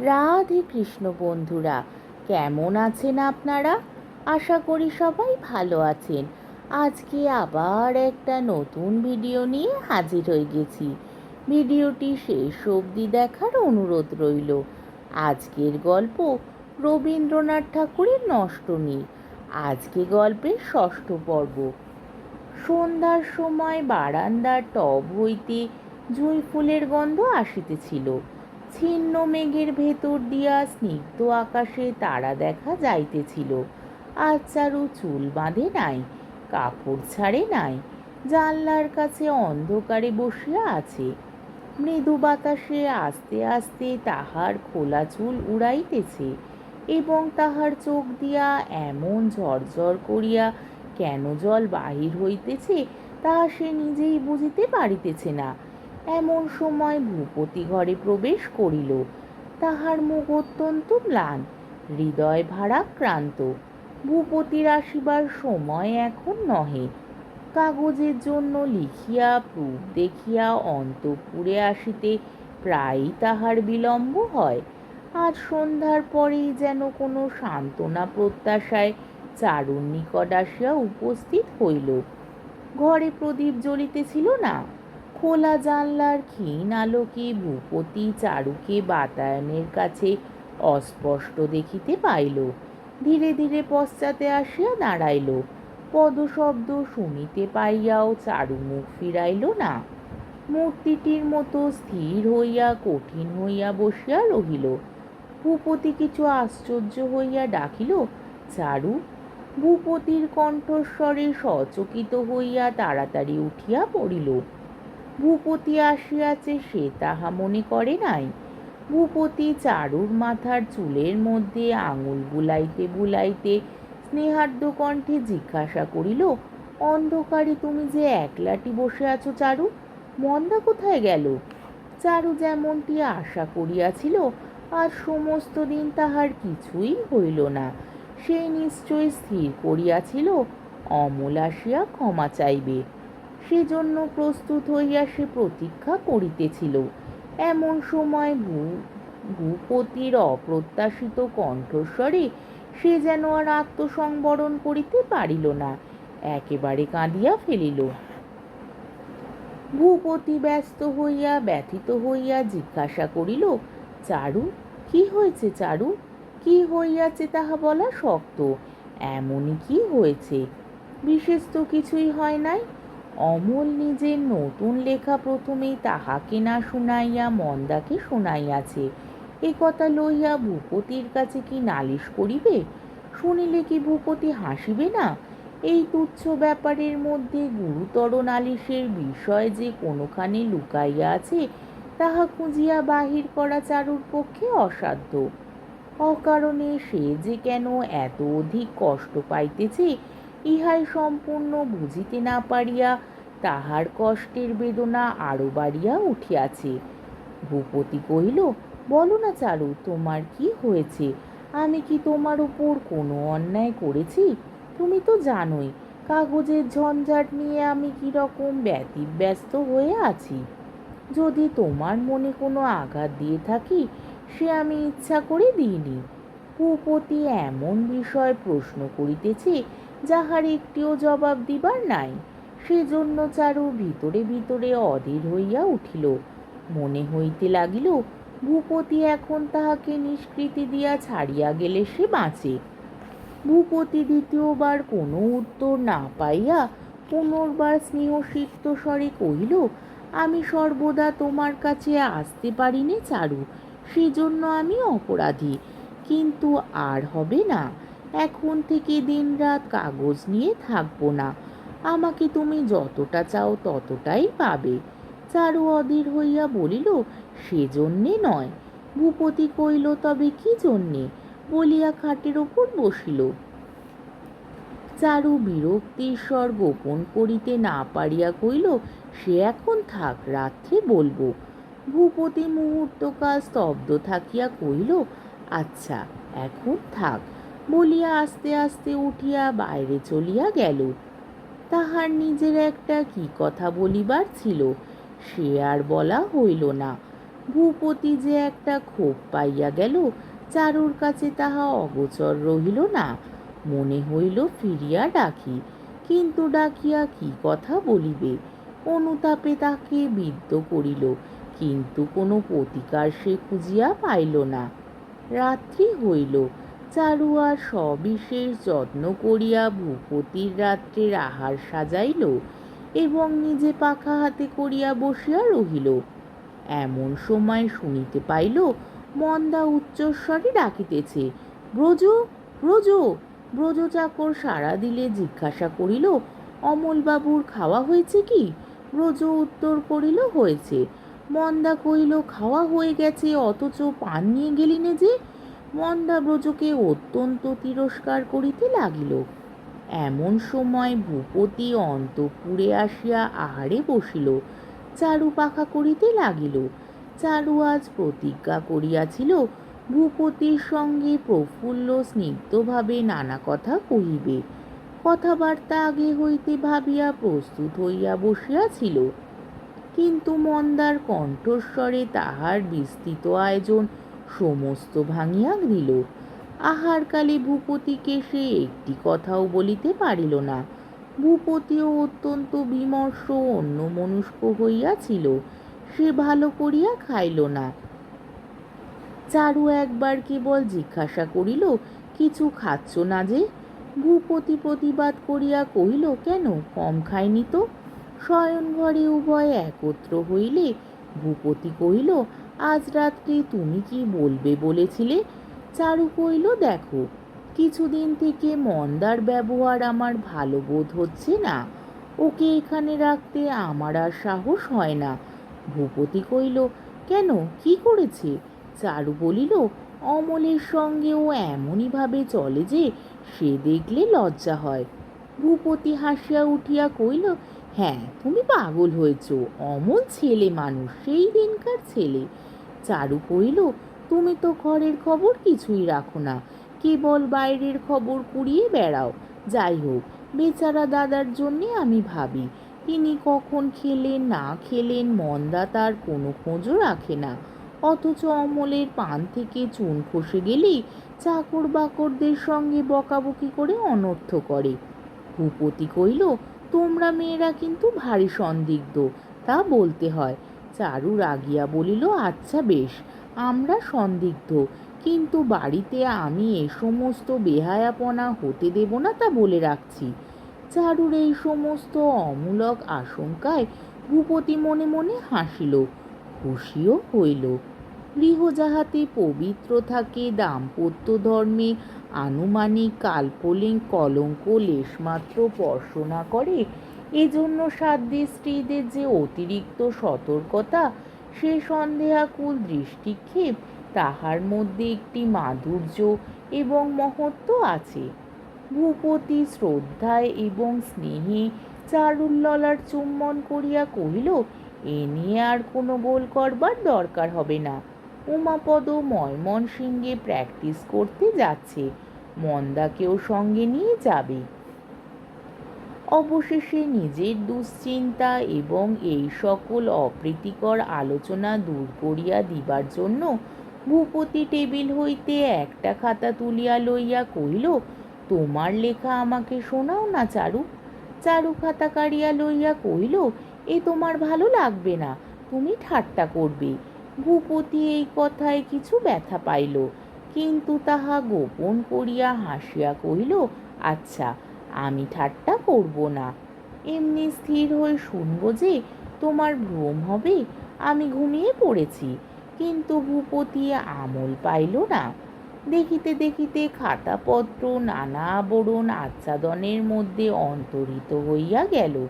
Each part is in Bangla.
রাধে কৃষ্ণ বন্ধুরা, কেমন আছেন আপনারা? আশা করি সবাই ভালো আছেন। আজকে আবার একটা নতুন ভিডিও নিয়ে হাজির হয়ে গেছি। ভিডিওটি শেষ অবধি দেখার অনুরোধ রইল। আজকের গল্প রবীন্দ্রনাথ ঠাকুরের নষ্টনী আজকে গল্পের ষষ্ঠ পর্ব। সন্ধ্যার সময় বারান্দার টব হইতে জুঁই ফুলের গন্ধ আসিতেছিল। ছিন্ন মেঘের ভেতর দিয়া স্নিগ্ধ আকাশে তারা দেখা যাইতেছিল। আর চারু চুল বাঁধে নাই, কাপড় ছাড়ে নাই, জানলার কাছে অন্ধকারে বসিয়া আছে। মৃদু বাতাসে আস্তে আস্তে তাহার খোলা চুল উড়াইতেছে এবং তাহার চোখ দিয়া এমন ঝরঝর করিয়া কেন জল বাহির হইতেছে তাহা সে নিজেই বুঝিতে পারিতেছে না। এমন সময় ভূপতি ঘরে প্রবেশ করিল। তাহার মুখ অত্যন্ত ম্লান, হৃদয় ভারাক্রান্ত। ভূপতির আসিবার সময় এখন নহে। কাগজের জন্য লিখিয়া, প্রুফ দেখিয়া অন্তঃপুরে আসিতে প্রায়ই তাহার বিলম্ব হয়। আজ সন্ধ্যার পরেই যেন কোনো সান্ত্বনা প্রত্যাশায় চারুর নিকট আসিয়া উপস্থিত হইল। ঘরে প্রদীপ জ্বলিতেছিল না? খোলা জানলার ক্ষীণ আলোকে ভূপতি চারুকে বাতায়নের কাছে অস্পষ্ট দেখিতে পাইল। ধীরে ধীরে পশ্চাতে আসিয়া দাঁড়াইল। পদশব্দ শুনিতে পাইয়াও চারু মুখ ফিরাইল না। মূর্তিটির মতো স্থির হইয়া, কঠিন হইয়া বসিয়া রহিল। ভূপতি কিছু আশ্চর্য হইয়া ডাকিল, চারু, ভূপতির কণ্ঠস্বরে সচকিত হইয়া তাড়াতাড়ি উঠিয়া পড়িল। ভূপতি আসিয়াছে, সে তাহা মনে করে নাই। ভূপতি চারুর মাথার চুলের মধ্যে আঙুল বুলাইতে বুলাইতে স্নেহার্দ্র কণ্ঠে জিজ্ঞাসা করিল, অন্ধকারে তুমি যে একলাটি বসে আছো চারু, মন্দা কোথায় গেল? চারু যেমনটি আশা করিয়াছিল, আর সমস্ত দিন তাহার কিছুই হইল না। সে নিশ্চয় স্থির করিয়াছিল, অমল আসিয়া ক্ষমা চাইবে। সেজন্য প্রস্তুত হইয়া সে প্রতীক্ষা করিতেছিল। এমন সময় ভূপতির অপ্রত্যাশিত কণ্ঠস্বরে সে যেন আর আত্মসংবরণ করিতে পারিল না, একেবারে কাঁদিয়া ফেলিল। ভূপতি ব্যস্ত হইয়া, ব্যথিত হইয়া জিজ্ঞাসা করিল, চারু, কি হয়েছে চারু? কি হইয়াছে তাহা বলা শক্ত? এমনই কি হয়েছে? বিশেষ তো কিছুই হয় নাই। অমল নিজের নতুন লেখা প্রথমেই তাহাকে না শুনাইয়া মন্দাকে শুনাইয়াছে। এ কথা লইয়া ভূপতির কাছে কি নালিশ করিবে? শুনিলে কি ভূপতি হাসিবে না? এই তুচ্ছ ব্যাপারের মধ্যে গুরুতর নালিশের বিষয় যে কোনোখানে লুকাইয়া আছে, তাহা খুঁজিয়া বাহির করা চারুর পক্ষে অসাধ্য। অকারণে সে যে কেন এত অধিক কষ্ট পাইতেছে ইহাই সম্পূর্ণ বুঝিতে না পারিয়া তাহার কষ্টের বেদনা আরও বাড়িয়া উঠিয়াছে। ভূপতি কহিল, বলো না চারু, তোমার কি হয়েছে? আমি কি তোমার উপর কোনো অন্যায় করেছি? তুমি তো জানোই, কাগজের ঝঞ্ঝাট নিয়ে আমি কীরকম ব্যতিব্যস্ত হয়ে আছি। যদি তোমার মনে কোনো আঘাত দিয়ে থাকি, সে আমি ইচ্ছা করে দিইনি। ভূপতি এমন বিষয় প্রশ্ন করিতেছে যাহার একটিও জবাব দিবার নাই, সেজন্য চারু ভিতরে ভিতরে অধীর হইয়া উঠিল। মনে হইতে লাগিল, ভূপতি এখন তাহাকে নিষ্কৃতি দিয়া ছাড়িয়া গেলে সে বাঁচে। ভূপতি দ্বিতীয়বার কোনো উত্তর না পাইয়া পুনর্বার স্নেহসিক্ত স্বরে কহিল, আমি সর্বদা তোমার কাছে আসতে পারিনি চারু, সেজন্য আমি অপরাধী। কিন্তু আর হবে না। এখন থেকে দিনরাত কাগজ নিয়ে থাকব না। আমাকে তুমি যতটা চাও ততটাই পাবে। চারু অধীর হইয়া বলিল, সেজন্যে নয়। ভূপতি কইল তবে কি জন্যে? বলিয়া খাটের ওপর বসিল। চারু বিরক্তির স্বর গোপন করিতে না পারিয়া কইল সে এখন থাক, রাত্রে বলব। ভূপতি মুহূর্তকাল স্তব্ধ থাকিয়া কইল আচ্ছা এখন থাক। বলিয়া আস্তে আস্তে উঠিয়া বাইরে চলিয়া গেল। তাহার নিজের একটা কি কথা বলিবার ছিল, সে আর বলা হইল না। ভূপতি যে একটা ক্ষোভ পাইয়া গেল, চারুর কাছে তাহা অগোচর রহিল না। মনে হইল ফিরিয়া ডাকি, কিন্তু ডাকিয়া কি কথা বলিবে? অনুতাপে তাকে বিদ্ধ করিল, কিন্তু কোনো প্রতিকার সে খুঁজিয়া পাইল না। রাত্রি হইল চারু আর সবিশেষ যত্ন করিয়া ভূপতির রাত্রের আহার সাজাইল এবং নিজে পাখা হাতে করিয়া বসিয়া রহিল। এমন সময় শুনিতে পাইল, মন্দা উচ্চস্বরে ডাকিতেছে, ব্রজ ব্রজ ব্রজ চাকর সাড়া দিলে জিজ্ঞাসা করিল, অমলবাবুর খাওয়া হয়েছে কি? ব্রজ উত্তর করিল, হয়েছে। মন্দা কহিল, খাওয়া হয়ে গেছে, অথচ পান নিয়ে গেলি নে যে মন্দা ব্রজকে অত্যন্ত তিরস্কার করিতে লাগিল। এমন সময় ভূপতি অন্তপুরে আসিয়া আহারে বসিল, চারু পাখা করিতে লাগিল। চারু আজ প্রতিজ্ঞা করিয়াছিল, ভূপতির সঙ্গে প্রফুল্ল স্নিগ্ধভাবে নানা কথা কহিবে। কথাবার্তা আগে হইতে ভাবিয়া প্রস্তুত হইয়া বসিয়াছিল। কিন্তু মন্দার কণ্ঠস্বরে তাহার বিস্তৃত আয়োজন সমস্ত ভাঙিয়া দিল আহারকালে ভূপতিকে সে একটি কথাও বলিতে পারিল না। ভূপতিও অত্যন্ত বিমর্ষ, অন্যমনস্ক হইয়াছিল। সে ভালো করিয়া খাইল না। চারু একবার কেবল জিজ্ঞাসা করিল, কিছু খাচ্ছ না যে? ভূপতি প্রতিবাদ করিয়া কহিল, কেন? কম খায়নি তো? শয়নঘরে উভয় একত্র হইলে, ভূপতি কহিল আজ রাত্রি তুমি কি বলবে বলেছিলে? চারু কইল দেখো, কিছুদিন থেকে মন্দার ব্যবহার আমার ভালো বোধ হচ্ছে না। ওকে এখানে রাখতে আমার আর সাহস হয় না। ভূপতি কইল কেন? কি করেছে? চারু বলিল, অমলের সঙ্গে ও এমনইভাবে চলে যে সে দেখলে লজ্জা হয়। ভূপতি হাসিয়া উঠিয়া কইল হ্যাঁ তুমি পাগল হয়েছ। অমল ছেলে মানুষ, সেই দিনকার ছেলে। চারু কইল তুমি তো ঘরের খবর কিছুই রাখো না। কেবল বাইরের খবর কুড়িয়ে বেড়াও। যাই হোক, বেচারা দাদার জন্যে আমি ভাবি, তিনি কখন খেলেন, না খেলেন, মন্দা তার কোনো খোঁজও রাখে না। অথচ অমলের পান থেকে চুন খসে গেলেই চাকর বাকরদের সঙ্গে বকাবকি করে অনর্থ করে। ভূপতি কইল তোমরা মেয়েরা কিন্তু ভারী সন্দিগ্ধ, তা বলতে হয়। চারু রাগিয়া বলিল আচ্ছা বেশ, আমরা সন্দিগ্ধ। কিন্তু বাড়িতে আমি এ সমস্ত বেহায়াপনা হতে দেব না তা বলে রাখছি। চারুর এই সমস্ত অমূলক আশঙ্কায় ভূপতি মনে মনে হাসিল, খুশিও হইল। গৃহ যাহাতে পবিত্র থাকে দাম্পত্য ধর্মে আনুমানিক কাল্পলিক কলঙ্ক, লেশমাত্র স্পর্শ করে এজন্য সাধ্যে স্ত্রীদের যে অতিরিক্ত সতর্কতা, সে সন্দেহাকুল দৃষ্টিক্ষেপ তাহার মধ্যে একটি মাধুর্য এবং মহত্ব আছে। ভূপতি শ্রদ্ধায় এবং স্নেহে চারুল্ললার চুম্বন করিয়া কহিল, এ নিয়ে আর কোনো গোল করবার দরকার হবে না। উমাপদ ময়মনসিংহে প্র্যাকটিস করতে যাচ্ছে। মন্দাকেও সঙ্গে নিয়ে যাবে। অবশেষে নিজের দুশ্চিন্তা এবং এই সকল অপ্রীতিকর আলোচনা দূর করিয়া দিবার জন্য ভূপতি টেবিল হইতে একটা খাতা তুলিয়া লইয়া কহিল, তোমার লেখা আমাকে শোনাও না, চারু। চারু খাতা কাড়িয়া লইয়া কহিল, এ তোমার ভালো লাগবে না, তুমি ঠাট্টা করবে। ভূপতি এই কথায় কিছু ব্যথা পাইল, কিন্তু তাহা গোপন করিয়া হাসিয়া কহিল আচ্ছা আমি ঠাট্টা করব না। এমনি স্থির হয়ে শুনব যে তোমার ভ্রম হবে, আমি ঘুমিয়ে পড়েছি। কিন্তু ভূপতি আমল পাইল না। দেখিতে দেখিতে খাতাপত্র, নানা আবরণ আচ্ছাদনের মধ্যে অন্তরিত হইয়া গেল।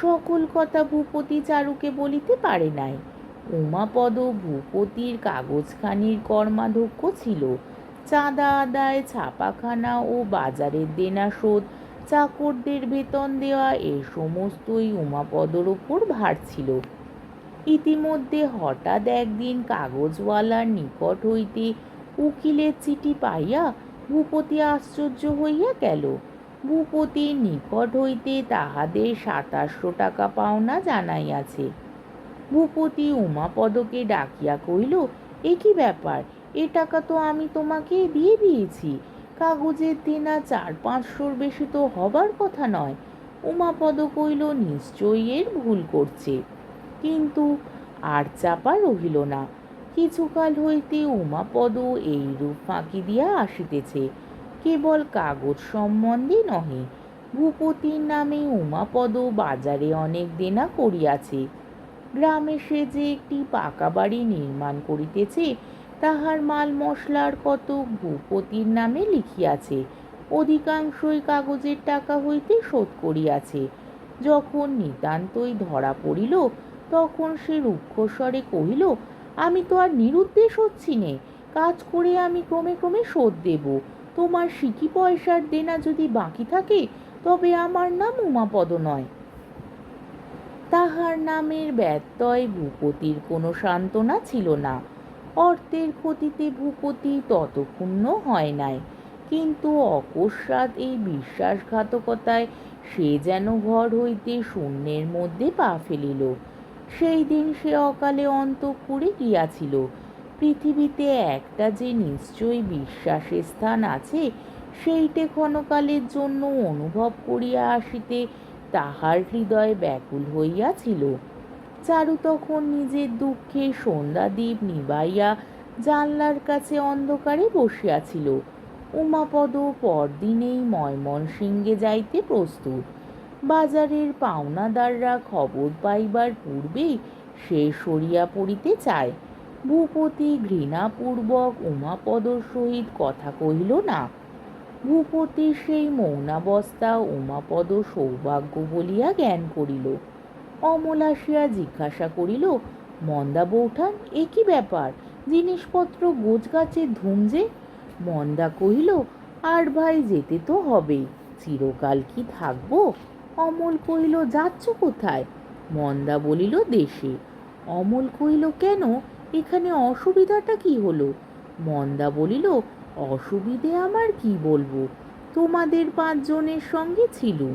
সকল কথা ভূপতি চারুকে বলিতে পারে নাই। উমাপদ ভূপতির কাগজখানির কর্মাধ্যক্ষ ছিল। চাঁদা আদায় ছাপাখানা ও বাজারের দেনা শোধ, চাকরদের বেতন দেওয়া, এ সমস্তই উমাপদর ওপর ভার ছিল। ইতিমধ্যে হঠাৎ একদিন কাগজওয়ালার নিকট হইতে উকিলের চিঠি পাইয়া ভূপতি আশ্চর্য হইয়া গেল। ভূপতির নিকট হইতে তাহাদের সাতাশশো টাকা পাওনা জানাইয়াছে। ভূপতি উমাপদকে ডাকিয়া কহিল, এ কি ব্যাপার? এ টাকা তো আমি তোমাকে দিয়ে দিয়েছি। কাগজের দেনা চার পাঁচশোর বেশি তো হবার কথা নয়। উমাপদ কইল নিশ্চয়ই এর ভুল করছে। কিন্তু আর চাপা রহিল না। কিছুকাল হইতে উমাপদ এইরূপ ফাঁকি দিয়া আসিতেছে। কেবল কাগজ সম্বন্ধে নহে। ভূপতির নামে উমাপদ বাজারে অনেক দেনা করিয়াছে। গ্রামে সে যে একটি পাকা বাড়ি নির্মাণ করিতেছে তাহার মাল মশলার কত ভূপতির নামে লিখিয়াছে, অধিকাংশই কাগজের টাকা হইতে শোধ করিয়াছে। যখন নিতান্তই ধরা পড়িল, তখন সে রুক্ষস্বরে কহিল, আমি তো আর নিরুদ্দেশ হচ্ছি নে, কাজ করে আমি ক্রমে ক্রমে শোধ দেব। তোমার সিকি পয়সার দেনা যদি বাকি থাকে, তবে আমার নাম উমাপদ নয়। তাহার নামের ব্যত্যয় ভূপতির কোনো সান্ত্বনা ছিল না। অর্থের ক্ষতিতে ভূপতি ততক্ষুণ্ণ হয় নাই। কিন্তু অকস্মাৎ এই বিশ্বাসঘাতকতায় সে যেন ঘর হইতে শূন্যের মধ্যে পা ফেলিল। সেই দিন সে অকালে অন্তঃপুরে গিয়াছিল। পৃথিবীতে একটা যে নিশ্চয়ই বিশ্বাসের স্থান আছে, সেইটে ক্ষণকালের জন্য অনুভব করিয়া আসিতে তাহার হৃদয় ব্যাকুল হইয়াছিল। চারু তখন নিজের দুঃখে সন্ধ্যাদীপ নিবাইয়া জানলার কাছে অন্ধকারে বসিয়াছিল। উমাপদ পরদিনেই ময়মনসিংহে যাইতে প্রস্তুত। বাজারের পাওনাদাররা খবর পাইবার পূর্বেই সে সরিয়া পড়িতে চায়। ভূপতি ঘৃণাপূর্বক উমাপদর সহিত কথা কহিল, না, ভূপতির সেই মৌনাবস্থা উমাপদ সৌভাগ্য বলিয়া জ্ঞান করিল। অমল আসিয়া জিজ্ঞাসা করিল, মন্দা বৌঠান, এ কি ব্যাপার? জিনিসপত্র গোছগাছের ধুম যে? মন্দা কহিল, আর ভাই যেতে তো হবেই, চিরকাল কি থাকব? অমল কহিল, যাচ্ছ কোথায়? মন্দা বলিল, দেশে। অমল কহিল, কেন? এখানে অসুবিধাটা কি হলো? মন্দা বলিল, অসুবিধে আমার কি বলব? তোমাদের পাঁচজনের সঙ্গে ছিল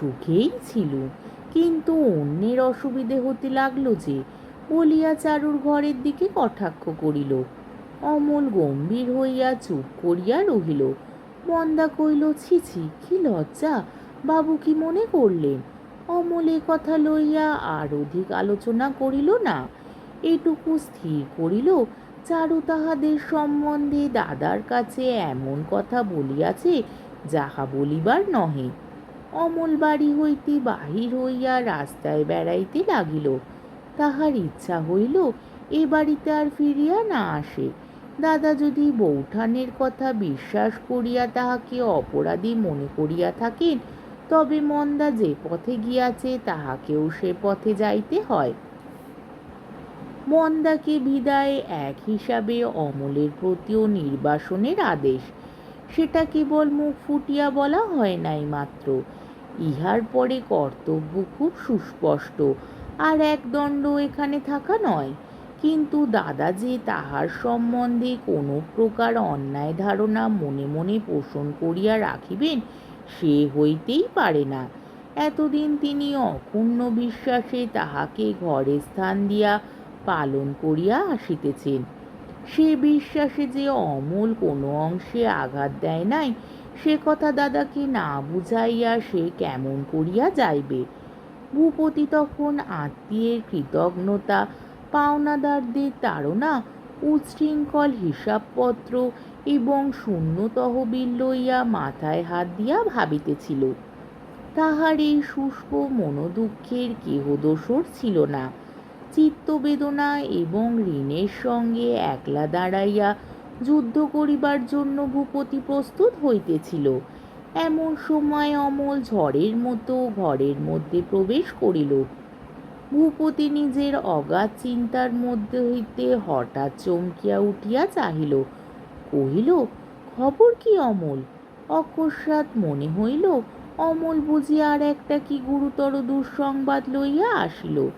সুখেই ছিল কিন্তু অন্যের অসুবিধে হতে লাগল যে বলিয়া চারুর ঘরের দিকে কটাক্ষ করিল। অমল গম্ভীর হইয়া চুপ করিয়া রহিল। মন্দা কইল ছি ছি, কি লজ্জা! বাবু কি মনে করলেন? অমল এ কথা লইয়া আর অধিক আলোচনা করিল না। এটুকু স্থির করিল, চারু তাহাদের সম্বন্ধে দাদার কাছে এমন কথা বলিয়াছে যাহা বলিবার নহে। অমল বাড়ি হইতে বাহির হইয়া রাস্তায় বেড়াইতে লাগিল। তাহার ইচ্ছা হইল এ বাড়িতে আর ফিরিয়া না আসে। দাদা যদি বৌঠানের কথা বিশ্বাস করিয়া তাহাকে অপরাধী মনে করিয়া থাকেন, তবে মন্দা যে পথে গিয়াছে তাহাকেও সে পথে যাইতে হয়। মন্দাকে বিদায় এক হিসাবে অমলের প্রতিও নির্বাসনের আদেশ। সেটা কেবল মুখ ফুটিয়া বলা হয় নাই মাত্র। ইহার পরে কর্তব্য খুব সুস্পষ্ট, আর এক দণ্ড এখানে থাকা নয়। কিন্তু দাদা যে তাহার সম্বন্ধে কোনো প্রকার অন্যায় ধারণা মনে মনে পোষণ করিয়া রাখিবেন সে হইতেই পারে না। এতদিন তিনি অক্ষুণ্ণ বিশ্বাসে তাহাকে ঘরে স্থান দিয়া পালন করিয়া আসিতেছেন। সে বিশ্বাসে যে অমল কোনো অংশে আঘাত দেয় নাই সে কথা দাদাকে না বুঝাইয়া সে কেমন করিয়া যাইবে? ভূপতি তখন আত্মীয়ের কৃতজ্ঞতা পাওনাদারদের তাড়না, উচ্ছৃঙ্খল হিসাবপত্র এবং শূন্য তহবিল লইয়া মাথায় হাত দিয়া ভাবিতেছিল। তাহার এই শুষ্ক মনোদুঃখের কেহ দোষর ছিল না। চিত্তবেদনা এবং ঋণের সঙ্গে একলা দাঁড়াইয়া যুদ্ধ করিবার জন্য ভূপতি প্রস্তুত হইতেছিল। এমন সময় অমল ঝড়ের মতো ঘরের মধ্যে প্রবেশ করিল। ভূপতি নিজের অগাধ চিন্তার মধ্যে হইতে হঠাৎ চমকিয়া উঠিয়া চাহিল। কহিল, খবর কি অমল? অকস্মাৎ মনে হইল অমল বুঝি আর একটা কি গুরুতর দুঃসংবাদ লইয়া আসিল?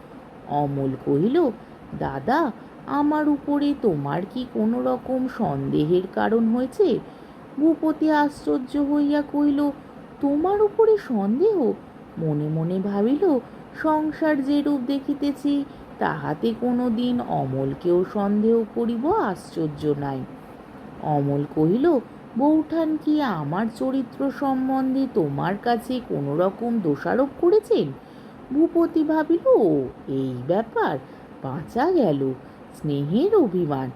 অমল কহিল, দাদা আমার উপরে তোমার কি কোনো রকম সন্দেহের কারণ হয়েছে? ভূপতি আশ্চর্য হইয়া কহিল, তোমার উপরে সন্দেহ? মনে মনে ভাবিল, সংসার যেরূপ দেখিতেছি, তাহাতে কোনো দিন অমলকেও সন্দেহ করিব আশ্চর্য নাই। অমল কহিল, বৌঠান কি আমার চরিত্র সম্বন্ধে তোমার কাছে কোনো রকম দোষারোপ করেছেন? ভূপতি ভাবিল এই ব্যাপার, বাঁচা গেল। স্নেহের অভিমান।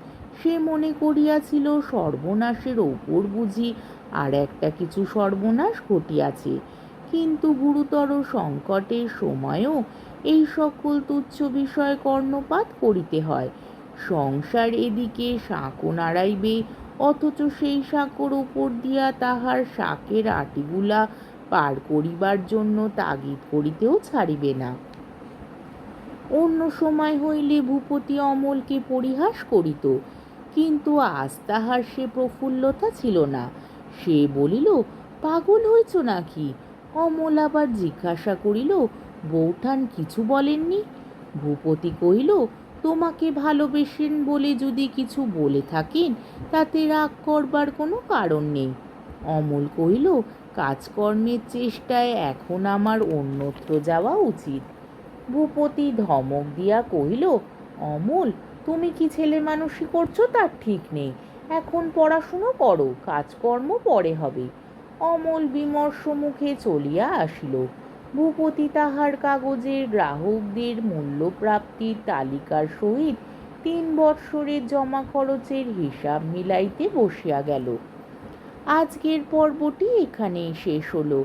সে মনে করিয়াছিল সর্বনাশের ওপর বুঝি আর একটা কিছু সর্বনাশ ঘটিয়াছে। কিন্তু গুরুতর সংকটের সময়ও এই সকল তুচ্ছ বিষয় কর্ণপাত করিতে হয়। সংসার এদিকে সাঁকো নাড়াইবে, অথচ সেই সাঁকোর উপর দিয়া তাহার শাকের আটিগুলা পার করিবার জন্য তাগিদ করিতেও ছাড়িবে না। অন্য সময় হইলে ভূপতি অমলকে পরিহাস করিত। কিন্তু আজ তাহার সে প্রফুল্লতা ছিল না। সে বলিল, পাগল হয়েছ নাকি? অমল আবার জিজ্ঞাসা করিল, বৌঠান কিছু বলেননি? ভূপতি কহিল, তোমাকে ভালোবেসেন বলে যদি কিছু বলে থাকেন, তাতে রাগ করবার কোনো কারণ নেই। অমল কহিল, কাজকর্মের চেষ্টায় এখন আমার অন্যত্র যাওয়া উচিত। ভূপতি ধমক দিয়া কহিল, অমল, তুমি কি ছেলে মানুষই করছ? তার ঠিক নেই। এখন পড়াশুনো করো, কাজকর্ম পরে হবে অমল বিমর্ষ মুখে চলিয়া আসিল। ভূপতি তাহার কাগজের গ্রাহকদের মূল্যপ্রাপ্তির তালিকার সহিত তিন বৎসরের জমা খরচের হিসাব মিলাইতে বসিয়া গেল। আজকের পর্বটি এখানেই শেষ হলো।